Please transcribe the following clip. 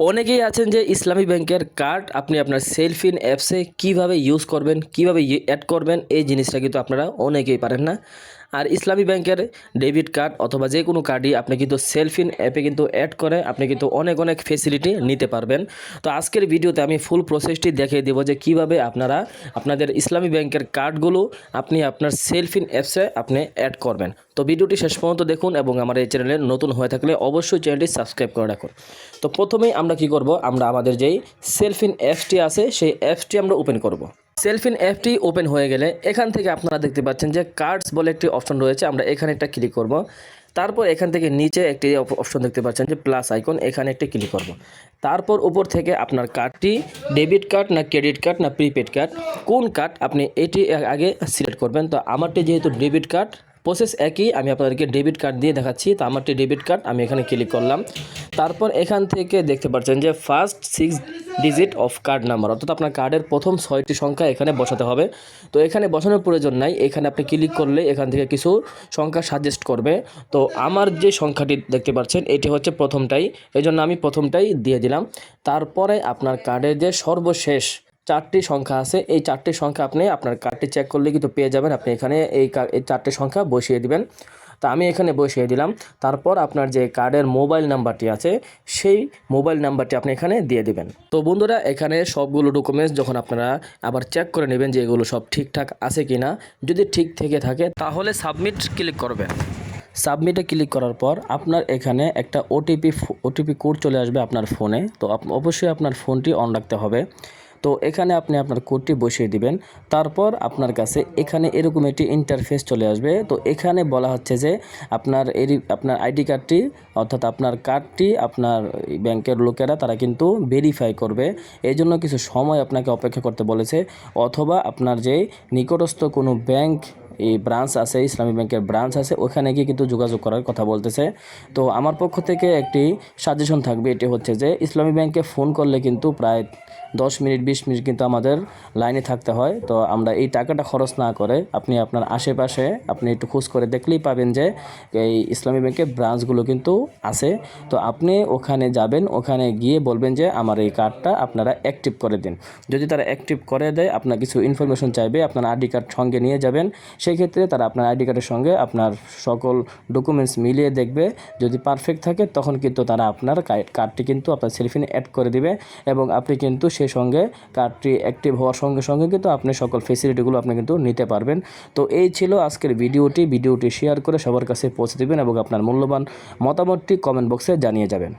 অনেকেই আছেন যে ইসলামী ব্যাংকের কার্ড, আপনি আপনার সেলফিন অ্যাপসে কীভাবে ইউজ করবেন, কীভাবে অ্যাড করবেন, এই জিনিসটা কিন্তু আপনারা অনেকেই পারেন না। আর ইসলামী ব্যাংকের ডেবিট কার্ড অথবা যে কোনো কার্ডই আপনি কিন্তু সেলফিন অ্যাপে কিন্তু অ্যাড করে আপনি কিন্তু অনেক অনেক ফেসিলিটি নিতে পারবেন। তো আজকের ভিডিওতে আমি ফুল প্রসেসটি দেখিয়ে দেবো যে কীভাবে আপনারা আপনাদের ইসলামী ব্যাংকের কার্ডগুলো আপনি আপনার সেলফিন অ্যাপসে আপনি অ্যাড করবেন। তো ভিডিওটি শেষ পর্যন্ত দেখুন এবং আমার এই চ্যানেলে নতুন হয়ে থাকলে অবশ্যই চ্যানেলটি সাবস্ক্রাইব করে রাখুন। তো প্রথমেই আমরা কি করব? আমরা আমাদের যেই সেলফিন অ্যাপসটি আছে, সেই অ্যাপসটি আমরা ওপেন করব। সেলফিন অ্যাপটি ওপেন হয়ে গেলে এখান থেকে আপনারা দেখতে পাচ্ছেন যে কার্ডস বলে একটি অপশন রয়েছে, আমরা এখানে একটা ক্লিক করব। তারপর এখান থেকে নিচে একটি অপশন দেখতে পাচ্ছেন যে প্লাস আইকন, এখানে একটি ক্লিক করব। তারপর উপর থেকে আপনার কার্ডটি ডেবিট কার্ড না ক্রেডিট কার্ড না প্রিপেড কার্ড, কোন কার্ড আপনি এটি আগে সিলেক্ট করবেন? তো আমারটি যেহেতু ডেবিট কার্ড, প্রসেস একই, আমি আপনাদেরকে ডেবিট কার্ড দিয়ে দেখাচ্ছি, তো আমারটি ডেবিট কার্ড, আমি এখানে ক্লিক করলাম। তারপর এখান থেকে দেখতে পাচ্ছেন যে first six digit of card number অর্থাৎ আপনার কার্ডের প্রথম ছয়টি সংখ্যা এখানে বসাতে হবে। তো এখানে বসানোর প্রয়োজন নাই, এখানে আপনি ক্লিক করলে এখান থেকে কিছু সংখ্যা সাজেস্ট করবে। তো আমার যে সংখ্যাটি দেখতে পাচ্ছেন, এটি হচ্ছে প্রথমটাই এই জন্য আমি প্রথমটাই দিয়ে দিলাম। তারপরে আপনার কার্ডের যে সর্বশেষ চারটি সংখ্যা আছে, এই চারটি সংখ্যা আপনি আপনার কার্ডটি চেক করলে কিন্তু পেয়ে যাবেন। আপনি এখানে এই চারটি সংখ্যা বসিয়ে দিবেন। তা আমি এখানে বসিয়ে দিলাম। তারপর আপনার যে কার্ডের মোবাইল নাম্বারটি আছে, সেই মোবাইল নাম্বারটি আপনি এখানে দিয়ে দিবেন। তো বন্ধুরা, এখানে সবগুলো ডকুমেন্টস যখন আপনারা আবার চেক করে নেবেন যে এগুলো সব ঠিকঠাক আছে কি না যদি ঠিক থেকে থাকে তাহলে সাবমিট ক্লিক করবেন। সাবমিটে ক্লিক করার পর আপনার এখানে একটা ওটিপি ওটিপি কোড চলে আসবে আপনার ফোনে। তো অবশ্যই আপনার ফোনটি অন রাখতে হবে। তো এখানে আপনি আপনার কোডটি বসিয়ে দিবেন। তারপর আপনার কাছে এখানে এরকম একটি ইন্টারফেস চলে আসবে। তো এখানে বলা হচ্ছে যে আপনার এর, আপনার আইডি কার্ডটি অর্থাৎ আপনার কার্ডটি আপনার ব্যাংকের লোকেরা তারা কিন্তু ভেরিফাই করবে। এই জন্য কিছু সময় আপনাকে অপেক্ষা করতে বলেছে। অথবা আপনার যে নিকটস্থ কোনো ব্যাংক এই ব্রাঞ্চ আছে, ইসলামী ব্যাংকের ব্রাঞ্চ আছে, ওখানে গিয়ে কিন্তু যোগাযোগ করার কথা বলতেছে। তো আমার পক্ষ থেকে একটি সাজেশন থাকবে, এটি হচ্ছে যে ইসলামী ব্যাংকে ফোন করলে কিন্তু প্রায় দশ মিনিট, বিশ মিনিট কিন্তু আমাদের লাইনে থাকতে হয়। তো আমরা এই টাকাটা খরচ না করে আপনি আপনার আশেপাশে আপনি একটু খোঁজ করে দেখলেই পাবেন যে এই ইসলামী ব্যাংকের ব্রাঞ্চগুলো কিন্তু আছে। তো আপনি ওখানে যাবেন, ওখানে গিয়ে বলবেন যে আমার এই কার্ডটা আপনারা অ্যাক্টিভ করে দিন। যদি তারা অ্যাক্টিভ করে দেয়, আপনার কিছু ইনফরমেশন চাইবে, আপনার আইডি কার্ড সঙ্গে নিয়ে যাবেন সেই ক্ষেত্রে তারা আপনার আইডি কার্ডের সঙ্গে আপনার সকল ডকুমেন্টস মিলিয়ে দেখবে। যদি পারফেক্ট থাকে, তখন কিন্তু তারা আপনার কার্ডটি কিন্তু আপনার সেলফিনে অ্যাড করে দিবে এবং আপনি কিন্তু সেই সঙ্গে কার্ডটি অ্যাক্টিভ হওয়ার সঙ্গে সঙ্গে কিন্তু আপনি সকল ফেসিলিটিগুলো আপনি কিন্তু নিতে পারবেন। তো এই ছিল আজকের ভিডিওটি। ভিডিওটি শেয়ার করে সবার কাছে পৌঁছে দেবেন এবং আপনার মূল্যবান মতামতটি কমেন্ট বক্সে জানিয়ে যাবেন।